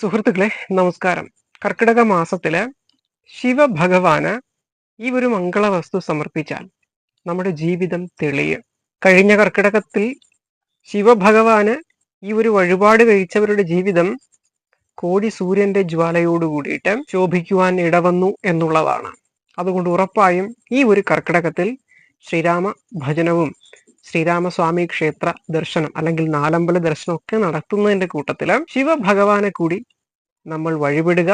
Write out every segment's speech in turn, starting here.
സുഹൃത്തുക്കളെ നമസ്കാരം. കർക്കിടക മാസത്തിൽ ശിവഭഗവാന് ഈ ഒരു മംഗളവസ്തു സമർപ്പിച്ചാൽ നമ്മുടെ ജീവിതം തെളിയും. കഴിഞ്ഞ കർക്കിടകത്തിൽ ശിവഭഗവാന് ഈ ഒരു വഴിപാട് കഴിച്ചവരുടെ ജീവിതം കോടി സൂര്യന്റെ ജ്വാലയോട് കൂടിയിട്ട് ശോഭിക്കുവാൻ ഇടവന്നു എന്നുള്ളതാണ്. അതുകൊണ്ട് ഉറപ്പായും ഈ ഒരു കർക്കിടകത്തിൽ ശ്രീരാമ ഭജനവും ശ്രീരാമസ്വാമി ക്ഷേത്ര ദർശനം അല്ലെങ്കിൽ നാലമ്പല ദർശനം ഒക്കെ നടത്തുന്നതിന്റെ കൂട്ടത്തിൽ ശിവഭഗവാനെ കൂടി നമ്മൾ വഴിപെടുക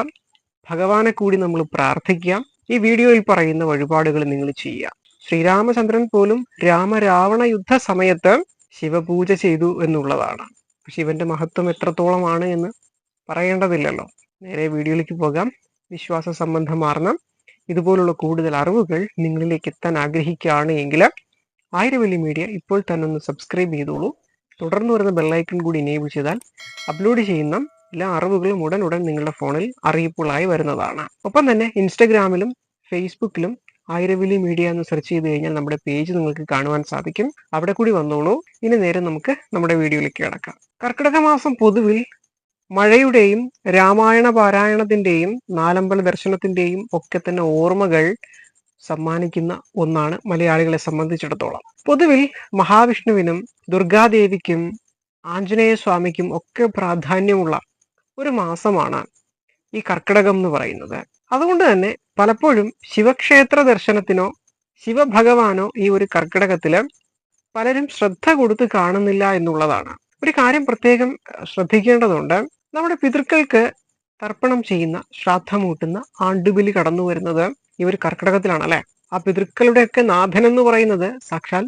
ഭഗവാനെ കൂടി നമ്മൾ പ്രാർത്ഥിക്കാം ഈ വീഡിയോയിൽ പറയുന്ന വഴിപാടുകൾ നിങ്ങൾ ചെയ്യുക. ശ്രീരാമചന്ദ്രൻ പോലും രാമരാവണ യുദ്ധ സമയത്ത് ശിവപൂജ ചെയ്തു എന്നുള്ളതാണ്. ശിവന്റെ മഹത്വം എത്രത്തോളമാണ് എന്ന് പറയേണ്ടതില്ലല്ലോ. നേരെ വീഡിയോയിലേക്ക് പോകാം. വിശ്വാസ സംബന്ധമാർന്ന ഇതുപോലുള്ള കൂടുതൽ അറിവുകൾ നിങ്ങളിലേക്ക് എത്താൻ ആഗ്രഹിക്കുകയാണ് എങ്കിൽ ആയിരവല്ലി മീഡിയ ഇപ്പോൾ തന്നെ ഒന്ന് സബ്സ്ക്രൈബ് ചെയ്തോളൂ. തുടർന്ന് വരുന്ന ബെല്ലൈക്കൺ കൂടി ഇനേബിൾ ചെയ്താൽ അപ്ലോഡ് ചെയ്യുന്ന എല്ലാ അറിവുകളും ഉടൻ ഉടൻ നിങ്ങളുടെ ഫോണിൽ അറിയിപ്പുകളായി വരുന്നതാണ്. ഒപ്പം തന്നെ ഇൻസ്റ്റഗ്രാമിലും ഫേസ്ബുക്കിലും ആയിരവിലി മീഡിയ എന്ന് സെർച്ച് ചെയ്ത് കഴിഞ്ഞാൽ നമ്മുടെ പേജ് നിങ്ങൾക്ക് കാണുവാൻ സാധിക്കും. അവിടെ കൂടി വന്നോളൂ. ഇനി നേരെ നമുക്ക് നമ്മുടെ വീഡിയോയിലേക്ക് കിടക്കാം. കർക്കിടക മാസം പൊതുവിൽ മഴയുടെയും രാമായണ പാരായണത്തിന്റെയും നാലമ്പല ദർശനത്തിന്റെയും ഒക്കെ തന്നെ ഓർമ്മകൾ സമ്മാനിക്കുന്ന ഒന്നാണ് മലയാളികളെ സംബന്ധിച്ചിടത്തോളം. പൊതുവിൽ മഹാവിഷ്ണുവിനും ദുർഗാദേവിക്കും ആഞ്ജനേയ സ്വാമിക്കും ഒക്കെ പ്രാധാന്യമുള്ള ഒരു മാസമാണ് ഈ കർക്കിടകം എന്ന് പറയുന്നത്. അതുകൊണ്ട് തന്നെ പലപ്പോഴും ശിവക്ഷേത്ര ദർശനത്തിനോ ശിവഭഗവാനോ ഈ ഒരു കർക്കിടകത്തിൽ പലരും ശ്രദ്ധ കൊടുത്ത് കാണുന്നില്ല എന്നുള്ളതാണ്. ഒരു കാര്യം പ്രത്യേകം ശ്രദ്ധിക്കേണ്ടതുണ്ട്. നമ്മുടെ പിതൃക്കൾക്ക് തർപ്പണം ചെയ്യുന്ന ശ്രാദ്ധമൂട്ടുന്ന ആണ്ടുബലി കടന്നു വരുന്നത് ഒരു കർക്കിടകത്തിലാണ് അല്ലെ ആ പിതൃക്കളുടെയൊക്കെ നാഥൻ എന്ന് പറയുന്നത് സാക്ഷാൽ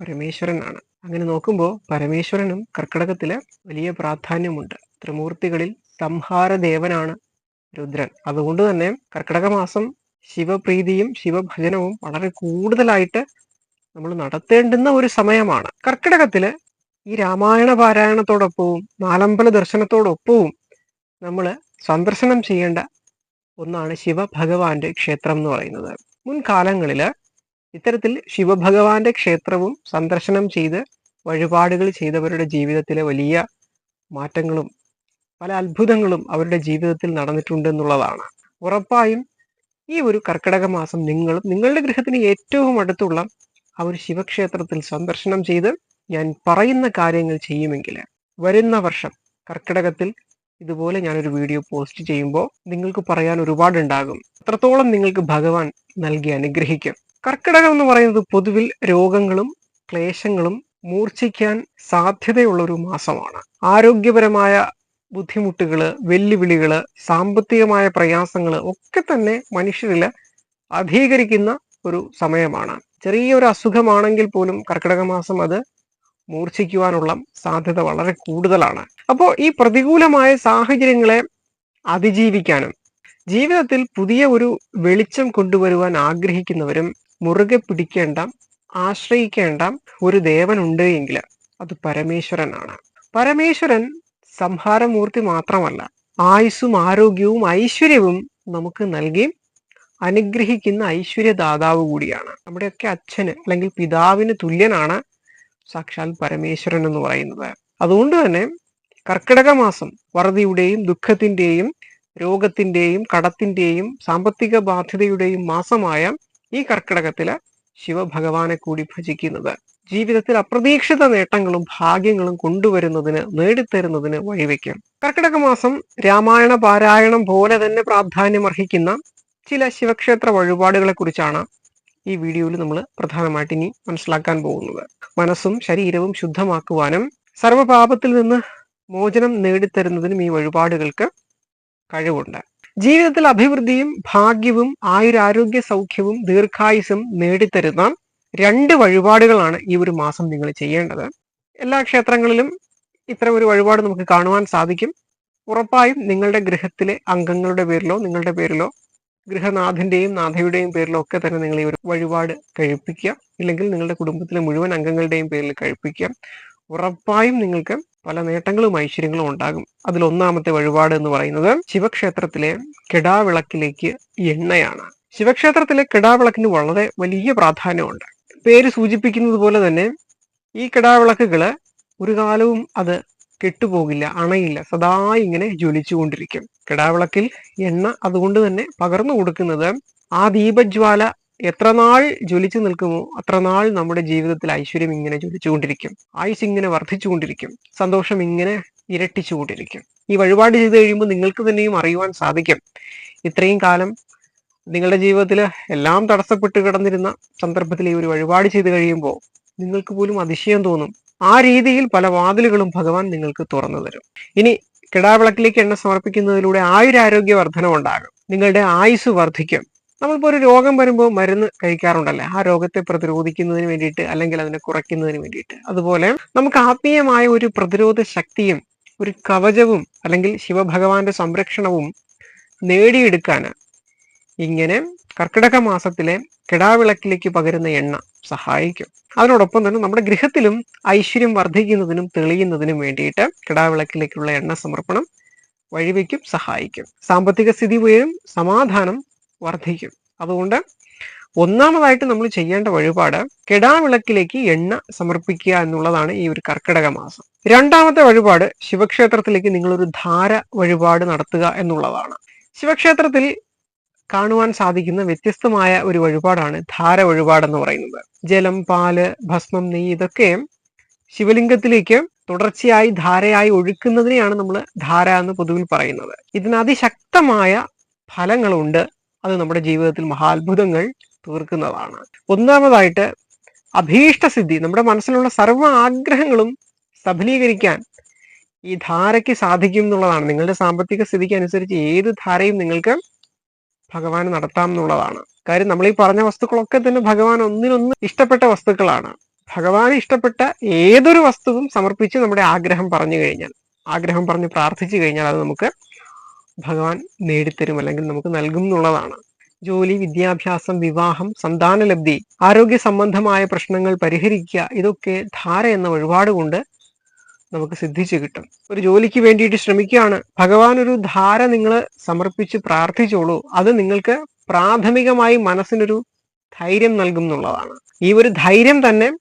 പരമേശ്വരനാണ്. അങ്ങനെ നോക്കുമ്പോൾ പരമേശ്വരനും കർക്കിടകത്തിൽ വലിയ പ്രാധാന്യമുണ്ട്. ത്രിമൂർത്തികളിൽ സംഹാരദേവനാണ് രുദ്രൻ. അതുകൊണ്ട് തന്നെ കർക്കിടക മാസം ശിവപ്രീതിയും ശിവഭജനവും വളരെ കൂടുതലായിട്ട് നമ്മൾ നടത്തേണ്ടുന്ന ഒരു സമയമാണ്. കർക്കിടകത്തിൽ ഈ രാമായണ പാരായണത്തോടൊപ്പവും നാലമ്പല ദർശനത്തോടൊപ്പവും നമ്മൾ സന്ദർശനം ചെയ്യേണ്ട ഒന്നാണ് ശിവഭഗവാന്റെ ക്ഷേത്രം എന്ന് പറയുന്നത്. മുൻകാലങ്ങളിൽ ഇത്തരത്തിൽ ശിവഭഗവാന്റെ ക്ഷേത്രവും സന്ദർശനം ചെയ്ത് വഴിപാടുകൾ ചെയ്തവരുടെ ജീവിതത്തിലെ വലിയ മാറ്റങ്ങളും പല അത്ഭുതങ്ങളും അവരുടെ ജീവിതത്തിൽ നടന്നിട്ടുണ്ട് എന്നുള്ളതാണ്. ഉറപ്പായും ഈ ഒരു കർക്കിടക മാസം നിങ്ങളും നിങ്ങളുടെ ഗൃഹത്തിന് ഏറ്റവും അടുത്തുള്ള ആ ഒരു ശിവക്ഷേത്രത്തിൽ സന്ദർശനം ചെയ്ത് ഞാൻ പറയുന്ന കാര്യങ്ങൾ ചെയ്യുമെങ്കിൽ വരുന്ന വർഷം കർക്കിടകത്തിൽ ഇതുപോലെ ഞാനൊരു വീഡിയോ പോസ്റ്റ് ചെയ്യുമ്പോൾ നിങ്ങൾക്ക് പറയാൻ ഒരുപാടുണ്ടാകും. അത്രത്തോളം നിങ്ങൾക്ക് ഭഗവാൻ നൽകി അനുഗ്രഹിക്കും. കർക്കിടകം എന്ന് പറയുന്നത് പൊതുവിൽ രോഗങ്ങളും ക്ലേശങ്ങളും മൂർച്ഛിക്കാൻ സാധ്യതയുള്ള ഒരു മാസമാണ്. ആരോഗ്യപരമായ ബുദ്ധിമുട്ടുകൾ വെല്ലുവിളികൾ സാമ്പത്തികമായ പ്രയാസങ്ങൾ ഒക്കെ തന്നെ മനുഷ്യരിൽ അധീകരിക്കുന്ന ഒരു സമയമാണ്. ചെറിയൊരു അസുഖമാണെങ്കിൽ പോലും കർക്കിടക മാസം അത് മൂർച്ഛിക്കുവാനുള്ള സാധ്യത വളരെ കൂടുതലാണ്. അപ്പോൾ ഈ പ്രതികൂലമായ സാഹചര്യങ്ങളെ അതിജീവിക്കാനും ജീവിതത്തിൽ പുതിയ ഒരു വെളിച്ചം കൊണ്ടുവരുവാൻ ആഗ്രഹിക്കുന്നവരും മുറുകെ പിടിക്കേണ്ട ആശ്രയിക്കേണ്ട ഒരു ദേവനുണ്ട് എങ്കിൽ അത് പരമേശ്വരനാണ്. പരമേശ്വരൻ സംഹാരമൂർത്തി മാത്രമല്ല ആയുസ്സും ആരോഗ്യവും ഐശ്വര്യവും നമുക്ക് നൽകി അനുഗ്രഹിക്കുന്ന ഐശ്വര്യദാതാവ് കൂടിയാണ്. നമ്മുടെയൊക്കെ അച്ഛന് അല്ലെങ്കിൽ പിതാവിന് തുല്യനാണ് സാക്ഷാൽ പരമേശ്വരൻ എന്ന് പറയുന്നത്. അതുകൊണ്ട് തന്നെ കർക്കിടക മാസം വറുതിയുടെയും ദുഃഖത്തിന്റെയും രോഗത്തിന്റെയും കടത്തിന്റെയും സാമ്പത്തിക ബാധ്യതയുടെയും മാസമായ ഈ കർക്കിടകത്തിൽ ശിവഭഗവാനെ കൂടി ഭജിക്കുന്നത്. ജീവിതത്തിൽ അപ്രതീക്ഷിത നേട്ടങ്ങളും ഭാഗ്യങ്ങളും കൊണ്ടുവരുന്നതിന് നേടിത്തരുന്നതിന് വഴിവെക്കും. കർക്കിടക മാസം രാമായണ പാരായണം പോലെ തന്നെ പ്രാധാന്യം അർഹിക്കുന്ന ചില ശിവക്ഷേത്ര വഴിപാടുകളെ കുറിച്ചാണ് ഈ വീഡിയോയിൽ നമ്മൾ പ്രധാനമായിട്ട് ഇനി മനസ്സിലാക്കാൻ പോകുന്നത്. മനസ്സും ശരീരവും ശുദ്ധമാക്കുവാനും സർവപാപത്തിൽ നിന്ന് മോചനം നേടിത്തരുന്നതിനും ഈ വഴിപാടുകൾക്ക് കഴിവുണ്ട്. ജീവിതത്തിൽ അഭിവൃദ്ധിയും ഭാഗ്യവും ആയുരാരോഗ്യ സൗഖ്യവും ദീർഘായുസും നേടിത്തരുന്ന രണ്ട് വഴിപാടുകളാണ് ഈ ഒരു മാസം നിങ്ങൾ ചെയ്യേണ്ടത്. എല്ലാ ക്ഷേത്രങ്ങളിലും ഇത്തരം ഒരു വഴിപാട് നമുക്ക് കാണുവാൻ സാധിക്കും. ഉറപ്പായും നിങ്ങളുടെ ഗൃഹത്തിലെ അംഗങ്ങളുടെ പേരിലോ നിങ്ങളുടെ പേരിലോ ഗൃഹനാഥന്റെയും നാഥയുടെയും പേരിലൊക്കെ തന്നെ നിങ്ങൾ ഈ ഒരു വഴിപാട് കഴിപ്പിക്കുക. ഇല്ലെങ്കിൽ നിങ്ങളുടെ കുടുംബത്തിലെ മുഴുവൻ അംഗങ്ങളുടെയും പേരിൽ കഴിപ്പിക്കുക. ഉറപ്പായും നിങ്ങൾക്ക് പല നേട്ടങ്ങളും ഐശ്വര്യങ്ങളും ഉണ്ടാകും. അതിൽ ഒന്നാമത്തെ വഴിപാട് എന്ന് പറയുന്നത് ശിവക്ഷേത്രത്തിലെ കിടാവിളക്കിലേക്ക് എണ്ണയാണ്. ശിവക്ഷേത്രത്തിലെ കിടാവിളക്കിന് വളരെ വലിയ പ്രാധാന്യമുണ്ട്. പേര് സൂചിപ്പിക്കുന്നത് പോലെ തന്നെ ഈ കിടാവിളക്കുകൾ ഒരു കാലവും അത് കെട്ടുപോകില്ല അണയില്ല സദാ ഇങ്ങനെ ജ്വലിച്ചുകൊണ്ടിരിക്കും. കിടാവിളക്കിൽ എണ്ണ അതുകൊണ്ട് തന്നെ പകർന്നു കൊടുക്കുന്നത് ആ ദീപജ്വാല എത്രനാൾ ജ്വലിച്ചു നിൽക്കുമോ അത്രനാൾ നമ്മുടെ ജീവിതത്തിൽ ഐശ്വര്യം ഇങ്ങനെ ജ്വലിച്ചുകൊണ്ടിരിക്കും. ആയുസ് ഇങ്ങനെ വർദ്ധിച്ചുകൊണ്ടിരിക്കും. സന്തോഷം ഇങ്ങനെ ഇരട്ടിച്ചുകൊണ്ടിരിക്കും. ഈ വഴിപാട് ചെയ്ത് കഴിയുമ്പോൾ നിങ്ങൾക്ക് തന്നെയും അറിയുവാൻ സാധിക്കും. ഇത്രയും കാലം നിങ്ങളുടെ ജീവിതത്തിൽ എല്ലാം തടസ്സപ്പെട്ട് കിടന്നിരുന്ന സന്ദർഭത്തിൽ ഈ ഒരു വഴിപാട് ചെയ്ത് കഴിയുമ്പോൾ നിങ്ങൾക്ക് പോലും അതിശയം തോന്നും. ആ രീതിയിൽ പല വാതിലുകളും ഭഗവാൻ നിങ്ങൾക്ക് തുറന്നു തരും. ഇനി കിടാവിളക്കിലേക്ക് എണ്ണ സമർപ്പിക്കുന്നതിലൂടെ ആയുരാരോഗ്യ വർധനമുണ്ടാകും നിങ്ങളുടെ ആയുസ് വർദ്ധിക്കും. നമ്മളിപ്പോൾ ഒരു രോഗം വരുമ്പോൾ മരുന്ന് കഴിക്കാറുണ്ടല്ലേ? ആ രോഗത്തെ പ്രതിരോധിക്കുന്നതിന് വേണ്ടിയിട്ട് അല്ലെങ്കിൽ അതിനെ കുറയ്ക്കുന്നതിന് വേണ്ടിയിട്ട്. അതുപോലെ നമുക്ക് ആത്മീയമായ ഒരു പ്രതിരോധ ശക്തിയും ഒരു കവചവും അല്ലെങ്കിൽ ശിവഭഗവാന്റെ സംരക്ഷണവും നേടിയെടുക്കാൻ ഇങ്ങനെ കർക്കിടക മാസത്തിലെ കിടാവിളക്കിലേക്ക് പകരുന്ന എണ്ണ സഹായിക്കും. അതിനോടൊപ്പം തന്നെ നമ്മുടെ ഗൃഹത്തിലും ഐശ്വര്യം വർദ്ധിക്കുന്നതിനും തെളിയുന്നതിനും വേണ്ടിയിട്ട് കിടാവിളക്കിലേക്കുള്ള എണ്ണ സമർപ്പണം വഴിവെക്കും സഹായിക്കും. സാമ്പത്തിക സ്ഥിതി ഉയരും സമാധാനം വർദ്ധിക്കും. അതുകൊണ്ട് ഒന്നാമതായിട്ട് നമ്മൾ ചെയ്യേണ്ട വഴിപാട് കെടാവിളക്കിലേക്ക് എണ്ണ സമർപ്പിക്കുക എന്നുള്ളതാണ് ഈ ഒരു കർക്കിടക മാസം. രണ്ടാമത്തെ വഴിപാട് ശിവക്ഷേത്രത്തിലേക്ക് നിങ്ങളൊരു ധാര വഴിപാട് നടത്തുക എന്നുള്ളതാണ്. ശിവക്ഷേത്രത്തിൽ കാണുവാൻ സാധിക്കുന്ന വ്യത്യസ്തമായ ഒരു വഴിപാടാണ് ധാര വഴിപാട് എന്ന് പറയുന്നത്. ജലം പാൽ ഭസ്മം നെയ്യ് ഇതൊക്കെ ശിവലിംഗത്തിലേക്ക് തുടർച്ചയായി ധാരയായി ഒഴുക്കുന്നതിനെയാണ് നമ്മൾ ധാര എന്ന് പൊതുവിൽ പറയുന്നത്. ഇതിന് അതിശക്തമായ ഫലങ്ങളുണ്ട്. അത് നമ്മുടെ ജീവിതത്തിൽ മഹാത്ഭുതങ്ങൾ തീർക്കുന്നതാണ്. ഒന്നാമതായിട്ട് അഭീഷ്ടസിദ്ധി. നമ്മുടെ മനസ്സിലുള്ള സർവ ആഗ്രഹങ്ങളും സഫലീകരിക്കാൻ ഈ ധാരയ്ക്ക് സാധിക്കും എന്നുള്ളതാണ്. നിങ്ങളുടെ സാമ്പത്തിക സ്ഥിതിക്ക് അനുസരിച്ച് ഏത് ധാരയും നിങ്ങൾക്ക് ഭഗവാൻ നടത്താം എന്നുള്ളതാണ്. കാര്യം നമ്മൾ ഈ പറഞ്ഞ വസ്തുക്കളൊക്കെ തന്നെ ഭഗവാൻ ഒന്നിനൊന്ന് ഇഷ്ടപ്പെട്ട വസ്തുക്കളാണ്. ഭഗവാൻ ഇഷ്ടപ്പെട്ട ഏതൊരു വസ്തുവും സമർപ്പിച്ച് നമ്മുടെ ആഗ്രഹം പറഞ്ഞു കഴിഞ്ഞാൽ ആഗ്രഹം പറഞ്ഞ് പ്രാർത്ഥിച്ചു കഴിഞ്ഞാൽ അത് നമുക്ക് ഭഗവാൻ നേടിത്തരും അല്ലെങ്കിൽ നമുക്ക് നൽകും എന്നുള്ളതാണ്. ജോലി വിദ്യാഭ്യാസം വിവാഹം സന്താനലബ്ധി ആരോഗ്യ സംബന്ധമായ പ്രശ്നങ്ങൾ പരിഹരിക്കുക ഇതൊക്കെ ധാര എന്ന വഴിപാട് കൊണ്ട് നമുക്ക് സിദ്ധിച്ചു കിട്ടും. ഒരു ജോലിക്ക് വേണ്ടിയിട്ട് ശ്രമിക്കുകയാണ്. ഭഗവാൻ ഒരു ധാര നിങ്ങൾ സമർപ്പിച്ച് പ്രാർത്ഥിച്ചോളൂ. അത് നിങ്ങൾക്ക് പ്രാഥമികമായി മനസ്സിനൊരു ധൈര്യം നൽകും എന്നുള്ളതാണ്. ഈ ഒരു ധൈര്യം തന്നെ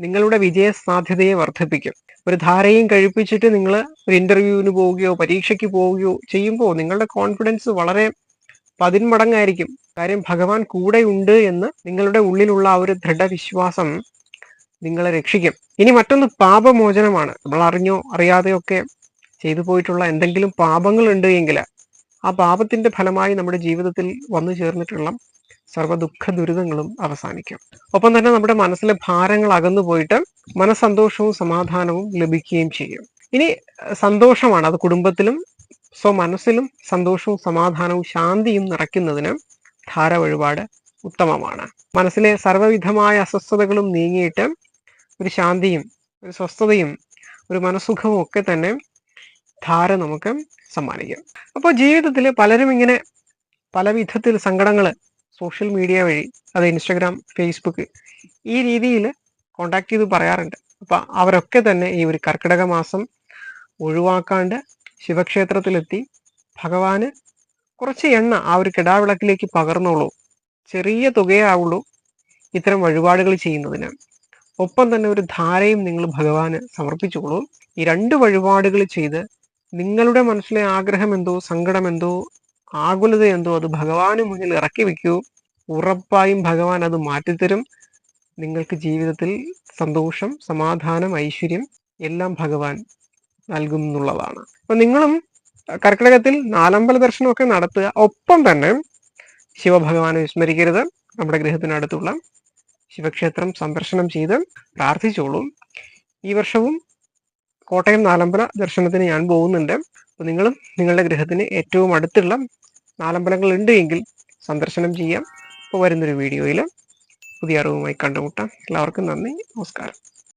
നിങ്ങളുടെ വിജയ സാധ്യതയെ വർദ്ധിപ്പിക്കും. ഒരു ധാരയും കഴിപ്പിച്ചിട്ട് നിങ്ങൾ ഒരു ഇന്റർവ്യൂവിന് പോവുകയോ പരീക്ഷയ്ക്ക് പോവുകയോ ചെയ്യുമ്പോൾ നിങ്ങളുടെ കോൺഫിഡൻസ് വളരെ പതിന്മടങ്ങായിരിക്കും. കാര്യം ഭഗവാൻ കൂടെയുണ്ട് എന്ന് നിങ്ങളുടെ ഉള്ളിലുള്ള ആ ഒരു ദൃഢവിശ്വാസം നിങ്ങളെ രക്ഷിക്കും. ഇനി മറ്റൊന്ന് പാപമോചനമാണ്. നമ്മൾ അറിഞ്ഞോ അറിയാതെയോ ഒക്കെ ചെയ്തു പോയിട്ടുള്ള എന്തെങ്കിലും പാപങ്ങൾ ഉണ്ട് എങ്കിൽ ആ പാപത്തിന്റെ ഫലമായി നമ്മുടെ ജീവിതത്തിൽ വന്നു ചേർന്നിട്ടുള്ള സർവ ദുഃഖ ദുരിതങ്ങളും അവസാനിക്കും. ഒപ്പം തന്നെ നമ്മുടെ മനസ്സിലെ ഭാരങ്ങൾ അകന്നു പോയിട്ട് മനസ്സന്തോഷവും സമാധാനവും ലഭിക്കുകയും ചെയ്യും. ഇനി സന്തോഷമാണ്. അത് കുടുംബത്തിലും സ്വ മനസ്സിലും സന്തോഷവും സമാധാനവും ശാന്തിയും നിറയ്ക്കുന്നതിന് ധാര ഉത്തമമാണ്. മനസ്സിലെ സർവവിധമായ അസ്വസ്ഥതകളും നീങ്ങിയിട്ട് ഒരു ശാന്തിയും ഒരു സ്വസ്ഥതയും ഒരു മനസ്സുഖവും ഒക്കെ തന്നെ ധാര നമുക്ക് സമ്മാനിക്കും. അപ്പോൾ ജീവിതത്തിൽ പലരും ഇങ്ങനെ പല വിധത്തിൽ സങ്കടങ്ങൾ സോഷ്യൽ മീഡിയ വഴി അത് ഇൻസ്റ്റഗ്രാം ഫേസ്ബുക്ക് ഈ രീതിയിൽ കോണ്ടാക്ട് ചെയ്ത് പറയാറുണ്ട്. അപ്പൊ അവരൊക്കെ തന്നെ ഈ ഒരു കർക്കിടക മാസം ഒഴിവാക്കാണ്ട് ശിവക്ഷേത്രത്തിലെത്തി ഭഗവാന് കുറച്ച് എണ്ണ ആ ഒരു കിടാവിളക്കിലേക്ക് പകർന്നോളൂ. ചെറിയ തുകയാവുള്ളൂ ഇത്തരം വഴിപാടുകൾ ചെയ്യുന്നതിന്. ഒപ്പം തന്നെ ഒരു ധാരയും നിങ്ങൾ ഭഗവാന് സമർപ്പിച്ചോളൂ ഈ രണ്ട് വഴിപാടുകൾ ചെയ്ത് നിങ്ങളുടെ മനസ്സിലെ ആഗ്രഹം എന്തോ സങ്കടം എന്തോ ആകുലത എന്തോ അത് ഭഗവാന് മുന്നിൽ ഇറക്കി വെക്കൂ ഉറപ്പായും ഭഗവാൻ അത് മാറ്റിത്തരും. നിങ്ങൾക്ക് ജീവിതത്തിൽ സന്തോഷം സമാധാനം ഐശ്വര്യം എല്ലാം ഭഗവാൻ നൽകും എന്നുള്ളതാണ് അപ്പൊ നിങ്ങളും കർക്കിടകത്തിൽ നാലമ്പല ദർശനമൊക്കെ നടത്തുക. ഒപ്പം തന്നെ ശിവഭഗവാനെ വിസ്മരിക്കരുത്. നമ്മുടെ ഗൃഹത്തിനടുത്തുള്ള ശിവക്ഷേത്രം സന്ദർശനം ചെയ്ത് പ്രാർത്ഥിച്ചോളൂ. ഈ വർഷവും കോട്ടയം നാലമ്പല ദർശനത്തിന് ഞാൻ പോകുന്നുണ്ട്. അപ്പോൾ നിങ്ങളും നിങ്ങളുടെ ഗൃഹത്തിന് ഏറ്റവും അടുത്തുള്ള നാലമ്പലങ്ങൾ ഉണ്ട് എങ്കിൽ സന്ദർശനം ചെയ്യാം. അപ്പോൾ വരുന്നൊരു വീഡിയോയിൽ പുതിയ അറിവുമായി കണ്ടുമുട്ടാം. എല്ലാവർക്കും നന്ദി. നമസ്കാരം.